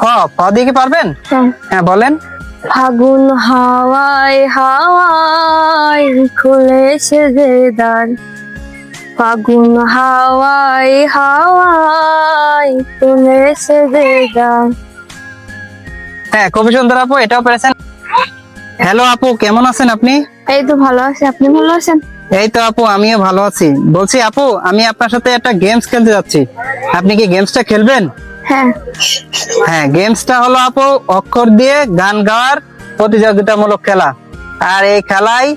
ফ ফ দিয়ে কি পারবেন? হ্যাঁ। হ্যাঁ বলেন। ফাগুন হাওয়ায় হাওয়ায় খুলেছে যে ফাগুন হাওয়ায় হাওয়ায় খুলেছে যে হ্যাঁ খুবই সুন্দর আপু এটাও পেরেছেন। হ্যালো আপু কেমন আছেন আপনি? এই তো ভালো আছি আপনি ভালো আছেন? এই তো আপু আমিও ভালো আছি। বলছি আপু আমি আপনার সাথে একটা গেমস খেলতে যাচ্ছি। আপনি কি গেমসটা খেলবেন? হ্যাঁ। হ্যাঁ গেমসটা হলো আপু অক্ষর দিয়ে গান গাওয়ার প্রতিযোগিতামূলক খেলা। আর এই খেলায়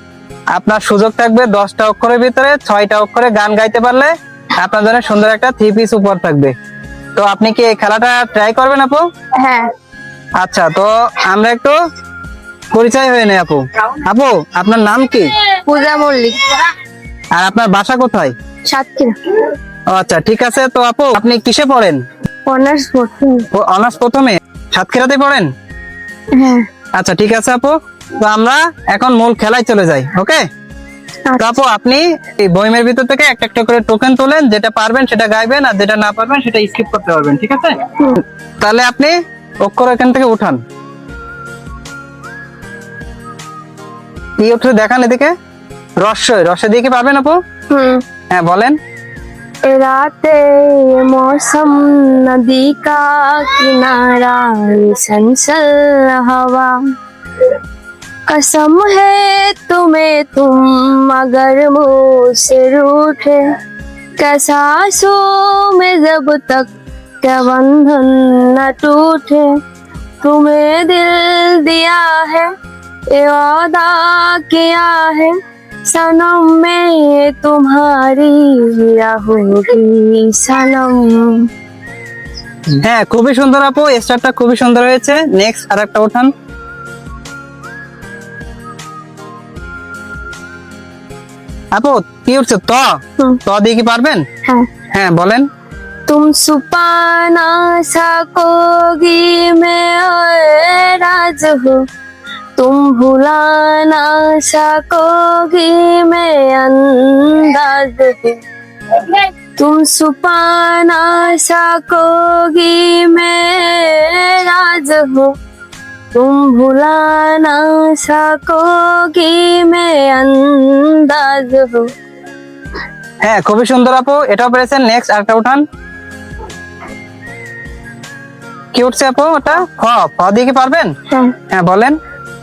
আপনার সুযোগ থাকবে দশটা অক্ষরের ভিতরে ছয়টা অক্ষরে গান গাইতে পারলে আপনার জন্য সুন্দর একটা থ্রি পিস উপহার থাকবে। তো আপনি কি এই খেলাটা ট্রাই করবেন আপু? হ্যাঁ। আচ্ছা তো আমরা একটু পরিচয় হয়ে নেই আপু। আপু আপনার নাম কি? পূজা মল্লিক। আর আপনার বাসা কোথায়? সাতক্ষীরা। ও আচ্ছা ঠিক আছে তো আপু আপনি কিসে পড়েন? অনার্স পড়ছি অনার্স প্রথমে? সাতক্ষীরাতে পড়েন? হ্যাঁ। আচ্ছা ঠিক আছে আপু। তো আমরা এখন মূল খেলায় চলে যাই ওকে? তো আপু আপনি এই বইমের ভিতর থেকে একটা একটা করে টোকেন তোলেন যেটা পারবেন সেটা গাইবেন আর যেটা না পারবেন সেটা স্কিপ করতে পারবেন ঠিক আছে? তাহলে আপনি অক্ষর এখান থেকে উঠান। কি উঠে দেখান এদিকে। রস্যই রস্য দিয়ে কি পারবেন আপু? হ্যাঁ বলেন। राते मौसम नदी का किनारा संसल हवा। कसम है तुम्हें तुम, मगर मुझसे रूठे। कैसा सो में जब तक क्या बंधन न टूटे। तुम्हें दिल दिया है, ये वादा किया है सनम में तुम्हारी रहूंगी सनम হ্যাঁ খুবই সুন্দর আপু স্টারটা খুবই সুন্দর হয়েছে নেক্সট আর একটা উঠান আপু কি উঠছে ত হুম। ত দিয়ে কি পারবেন हाँ হ্যাঁ বলেন तुम छुपा ना सकोगी मैं राज हो तुम भुला ना सकोगी मैं अंदाज हूँ तुम छुपा ना सकोगी मैं राज हूँ तुम भुला ना सकोगी मैं अंदाज हूँ হ্যাঁ খুবই সুন্দর আপু এটাও পেরেছেন নেক্সট আরেকটা উঠান কি উঠছে আপু ওটা ফ ফ দিয়ে কি পারবেন हाँ হ্যাঁ বলেন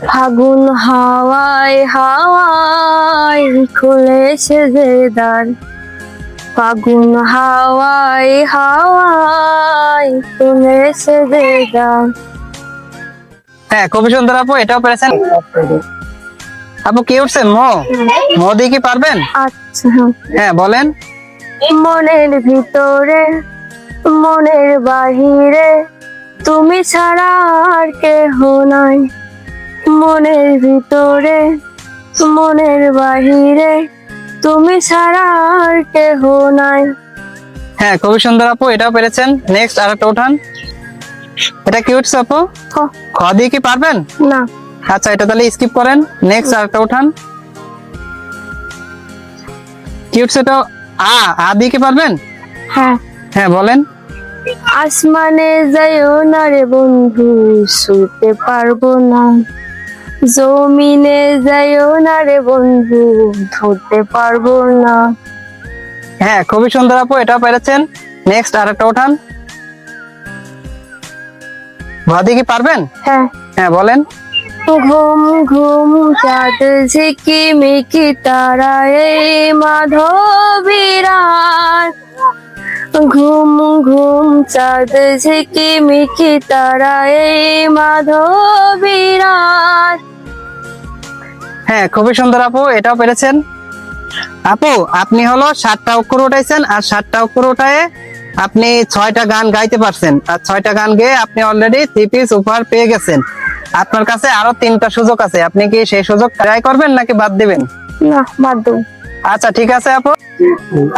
ফাগুন হাওয়ায় হাওয়ায় খুলেছে যে দ্বার ফাগুন হাওয়ায় হাওয়ায় খুলেছে যে দ্বার হ্যাঁ খুবই সুন্দর আপু এটাও পেরেছেন? আপু কি উঠছে মো? মো দিয়ে কি পারবেন? আচ্ছা। হ্যাঁ। হ্যাঁ বলেন। মনের ভিতরে মনের বাহিরে তুমি ছাড়া আর কেহ নাই। মনের ভিতরে মনের বাহিরে তুমি ছাড়া আর কেহ নাই। হ্যাঁ খুবই সুন্দর আপু এটাও পেরেছেন। নেক্সট আরেকটা উঠান। এটা কি উঠছে আপু। খ, দিয়ে কি পারবেন? না। আচ্ছা এটা তাহলে স্কিপ করেন। নেক্সট আরেকটা উঠান। কি উঠছে এটা আ আ দিয়ে কি পারবেন? হ্যাঁ। হ্যাঁ বলেন। আসমানে যাইও না রে বন্ধু শুতে পারব না। জমিনে যাইও না রে বন্ধু ধরতে পারব না। হ্যাঁ খুবই সুন্দর আপু এটাও পেরেছেন। নেক্সট আরেকটা উঠান। ভাদি কি পারবেন? হ্যাঁ। হ্যাঁ বলেন। ঘুম ঘুম চাঁদ ঝিকি মিকি তারা এই মাধবীরার ঘুম ঘুম চাঁদ ঝিকি মিকি তারা এই মাধবীরার হ্যাঁ খুবই সুন্দর আপু এটাও পেরেছেন। আপু আপনি হলো সাতটা অক্ষর উঠাইছেন আর সাতটা অক্ষর উঠায় আপনি ছয়টা গান গাইতে পারছেন। আর ছয়টা গান গেয়ে আপনি অলরেডি থ্রি পিস উপহার পেয়ে গেছেন। আপনার কাছে আরও তিনটা সুযোগ আছে। আপনি কি সেই সুযোগ ট্রাই করবেন নাকি বাদ দিবেন? না বাদ দেবো। আচ্ছা ঠিক আছে আপু।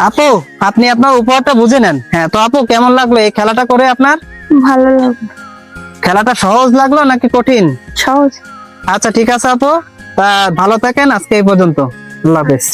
আপু আপনি আপনার উপহারটা বুঝে নেন। হ্যাঁ তো আপু কেমন লাগল এই খেলাটা করে আপনার? ভালো লাগবে খেলাটা সহজ লাগল নাকি কঠিন? সহজ। আচ্ছা ঠিক আছে আপু। ভালো থাকেন আজকে এই পর্যন্ত। আল্লাহ হাফেজ।